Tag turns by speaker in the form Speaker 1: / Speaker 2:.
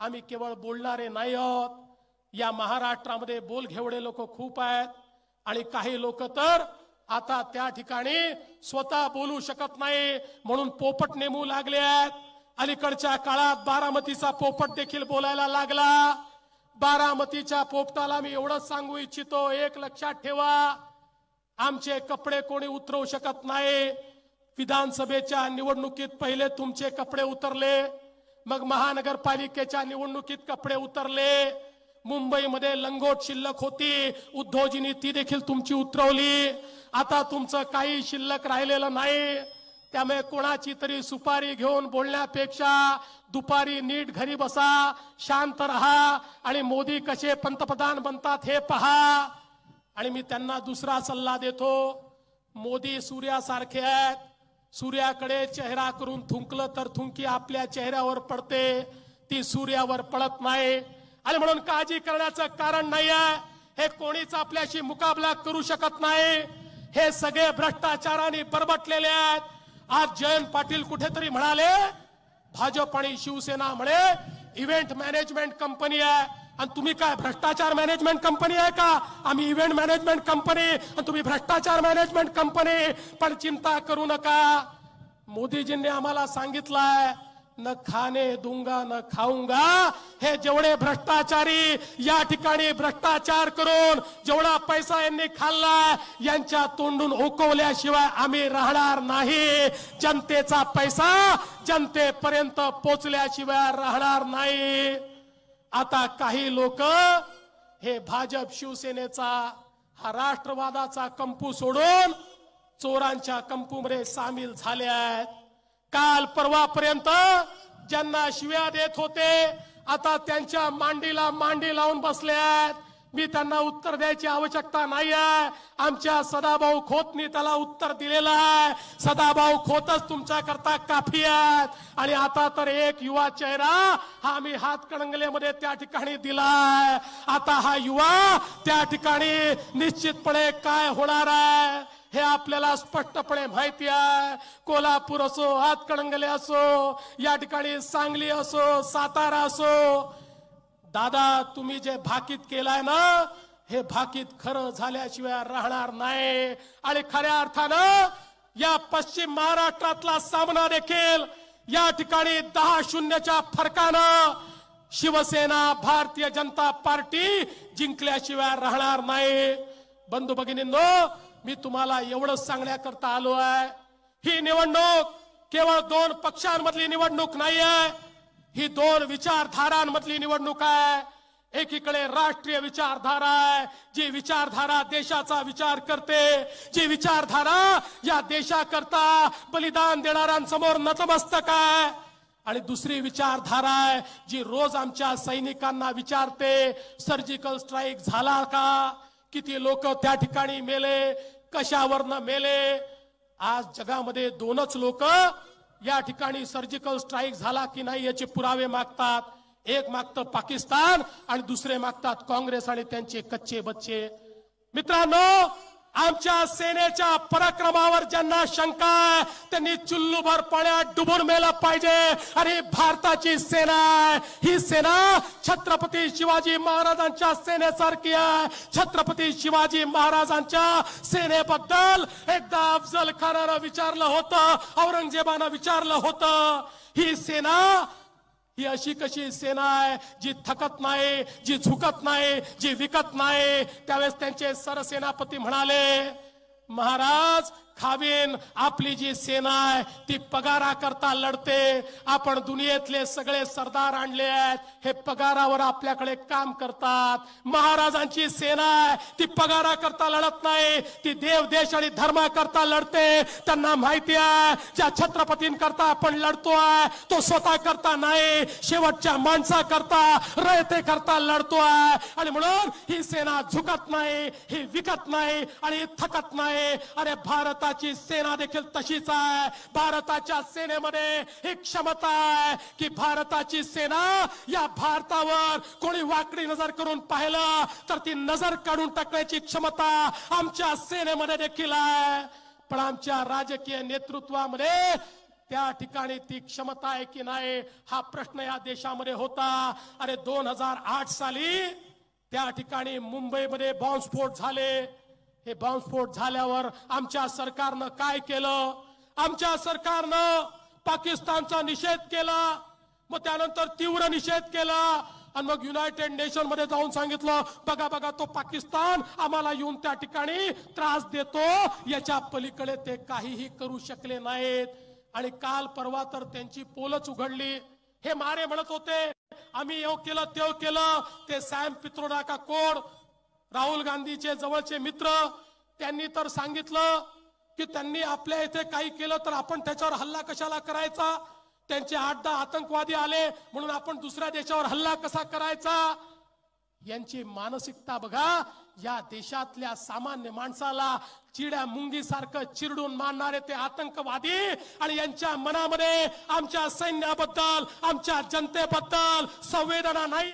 Speaker 1: आम्ही केवळ बोलणारे नाही आहोत. या महाराष्ट्रामध्ये बोलघेवडे लोक खूप आहेत. आणि काही लोक तर आता त्या ठिकाणी स्वतः बोलू शकत नाही म्हणून पोपट नेमू लागले आहेत. अलीकडच्या काळात बारामतीचा पोपट देखील बोलायला लागला. बारामतीच्या पोपटाला मी एवढंच सांगू इच्छितो एक लक्षात ठेवा. आमचे कपडे कोणी उतरवू शकत नाही. विधानसभेच्या निवडणुकीत पहिले तुमचे कपडे उतरले. मग महानगरपालिकेच्या निवडणुकीत कपडे उतरले. मुंबईमध्ये लंगोट शिल्लक होती. उद्धवजींनी ती देखील तुमची उतरवली. आता तुमचं काही शिल्लक राहिलेलं नाही. त्यामुळे कोणाची तरी सुपारी घेऊन बोलण्यापेक्षा दुपारी नीट घरी बसा शांत राहा आणि मोदी कसे पंतप्रधान बनतात हे पहा. आणि मी त्यांना दुसरा सल्ला देतो. मोदी सूर्यासारखे आहेत. सूर्याकडे चेहरा करून थुंकलं तर थुंकी आपल्या चेहऱ्यावर पडते. ती सूर्यावर पडत नाही. आणि म्हणून काळजी करण्याचं कारण नाहीये. हे कोणीच आपल्याशी मुकाबला करू शकत नाही. हे सगळे भ्रष्टाचाराने बरबटलेले आहेत. आज जयंत पाटील कुठेतरी म्हणाले भाजप आणि शिवसेना म्हणे इव्हेंट मॅनेजमेंट कंपनी आहे. आणि तुम्ही काय भ्रष्टाचार मॅनेजमेंट कंपनी आहे का? आम्ही इव्हेंट मॅनेजमेंट कंपनी आणि तुम्ही भ्रष्टाचार मॅनेजमेंट कंपनी पण चिंता करू नका. मोदीजींनी आम्हाला सांगितलंय न खाणे दुंगा न खाऊंगा. हे जेवढे भ्रष्टाचारी या ठिकाणी भ्रष्टाचार करून जेवढा पैसा यांनी खाल्ला यांच्या तोंडून ओकवल्याशिवाय आम्ही राहणार नाही. जनतेचा पैसा जनतेपर्यंत पोचल्याशिवाय राहणार नाही. आता काही लोक हे भाजप शिवसेनेचा हा राष्ट्रवादाचा कंपू सोडून चोरांच्या कंपूमध्ये सामील झाले आहेत. काल परवापर्यंत ज्यांना शिव्या देत होते आता त्यांच्या मांडीला मांडी लावून बसले आहेत. मी त्यांना उत्तर द्यायची आवश्यकता नाही आहे आमच्या सदाभाऊ खोतनी त्याला उत्तर दिलेलं आहे. सदाभाऊ खोतच तुमच्या करता काफी आहेत. आणि आता तर एक युवा चेहरा हा मी हातकणंगलेमध्ये त्या ठिकाणी दिलाय. आता हा युवा त्या ठिकाणी निश्चितपणे काय होणार आहे हे आपल्याला स्पष्टपणे माहिती आहे. कोल्हापूर असो हातकणंगले असो या ठिकाणी सांगली असो सातारा असो दादा तुम्ही जे भाकीत केलाय ना हे भाकीत खरं झाल्याशिवाय राहणार नाही. आणि खऱ्या अर्थानं या पश्चिम महाराष्ट्रातला सामना देखील या ठिकाणी दहा शून्यच्या फरकानं शिवसेना भारतीय जनता पार्टी जिंकल्याशिवाय राहणार नाही. बंधू भगिनींनो मी तुम्हाला एवढंच सांगण्याकरता आलो आहे. ही निवडणूक केवळ दोन पक्षांमधली निवडणूक नाही आहे ही दोन विचारधारांमधली निवडणूक आहे. एकीकडे राष्ट्रीय विचारधारा आहे जी विचारधारा देशाचा विचार करते. जी विचारधारा या देशाकरता बलिदान देणाऱ्यांसमोर नतमस्तक आहे. आणि दुसरी विचारधारा आहे जी रोज आमच्या सैनिकांना विचारते सर्जिकल स्ट्राईक झाला का? किती लोक त्या ठिकाणी मेले? कशावरनं मेले? आज जगामध्ये दोनच लोक या ठिकाणी सर्जिकल स्ट्राईक झाला की नाही याचे पुरावे मागतात. एक मागतं पाकिस्तान आणि दुसरे मागतात काँग्रेस आणि त्यांचे कच्चे बच्चे. मित्रांनो आमच्या सेनेच्या पराक्रमावर ज्यांना शंका आहे त्यांनी चुल्लूभर पाण्यात डुबून मेला पाहिजे. आणि भारताची सेना आहे. ही सेना छत्रपती शिवाजी महाराजांच्या सेनेसारखी आहे. छत्रपती शिवाजी महाराजांच्या सेनेबद्दल एकदा अफजल खानानं विचारलं होतं औरंगजेबानं विचारलं होतं. ही सेना ही अशी कशी सेना आहे जी थकत नाही जी झुकत नाही जी विकत नाही? त्यावेळेस त्यांचे सरसेनापती म्हणाले महाराज खावेन आपली जी सेना आहे ती पगारा करता लढते. आपण दुनियेतले सगळे सरदार आणले आहेत. हे पगारावर आपल्याकडे काम करतात. महाराजांची सेना आहे ती पगारा करता लढत नाही. ती देव देश आणि धर्मा करता लढते. त्यांना माहिती आहे ज्या छत्रपतींकरता आपण लढतोय तो स्वतः करता नाही. शेवटच्या माणसा करता रयते करता लढतो आहे. आणि म्हणून ही सेना झुकत नाही ही विकत नाही आणि थकत नाही. अरे भारताची सेना देखील तशीच आहे. भारताच्या सेनेमध्ये ही क्षमता आहे की भारताची सेना या भारतावर कोणी वाकडी नजर करून पाहिलं तर ती नजर काढून टाकण्याची क्षमता आमच्या सेनेमध्ये देखील आहे. पण आमच्या राजकीय नेतृत्वामध्ये त्या ठिकाणी ती क्षमता आहे की नाही हा प्रश्न या देशामध्ये होता. अरे दोन हजार आठ साली त्या ठिकाणी मुंबईमध्ये बॉम्बस्फोट झाले. हे बॉम्बस्फोट झाल्यावर आमच्या सरकारनं काय केलं? आमच्या सरकारनं पाकिस्तानचा निषेध केला मग त्यानंतर तीव्र निषेध केला आणि मग युनायटेड नेशनमध्ये जाऊन सांगितलं बघा बघा तो पाकिस्तान आम्हाला येऊन त्या ठिकाणी त्रास देतो याच्या पलीकडे ते काहीही करू शकले नाहीत. आणि काल परवा तर त्यांची पोलच उघडली. हे मारे म्हणत होते आम्ही येऊ केलं तेव केलं ते सॅम पित्रोडा का कोड राहुल गांधीचे जवळचे मित्र त्यांनी तर सांगितलं की त्यांनी आपल्या इथे काही केलं तर आपण त्याच्यावर हल्ला कशाला करायचा? त्यांचे आठ दहा आतंकवादी आले म्हणून आपण दुसऱ्या देशावर हल्ला कसा करायचा? यांची मानसिकता बघा या देशातल्या सामान्य माणसाला चिड्या मुंगी सारखं चिरडून मारणारे ते आतंकवादी आणि यांच्या मनामध्ये आमच्या सैन्याबद्दल आमच्या जनतेबद्दल संवेदना नाही.